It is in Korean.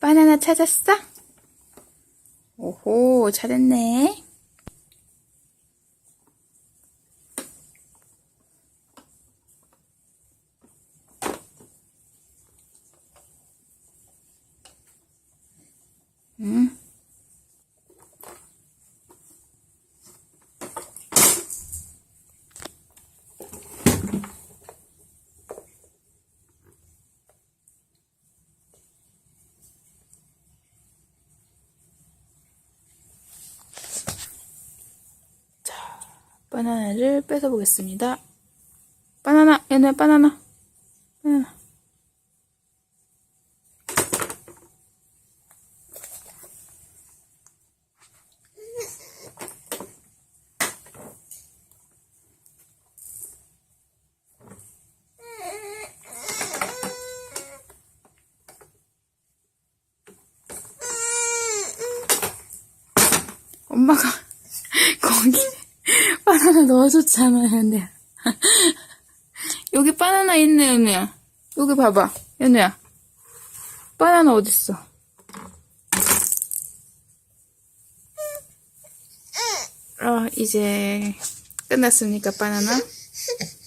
바나나 찾았어? 오호, 잘했네. 응. 바나나를 뺏어보겠습니다. 바나나, 얘네 바나나. 바나나. 엄마가 바나나 넣어줬잖아, 연우야. 여기 바나나 있네, 연우야. 여기 봐봐, 연우야. 바나나 어딨어? 아, 이제 끝났습니까, 바나나?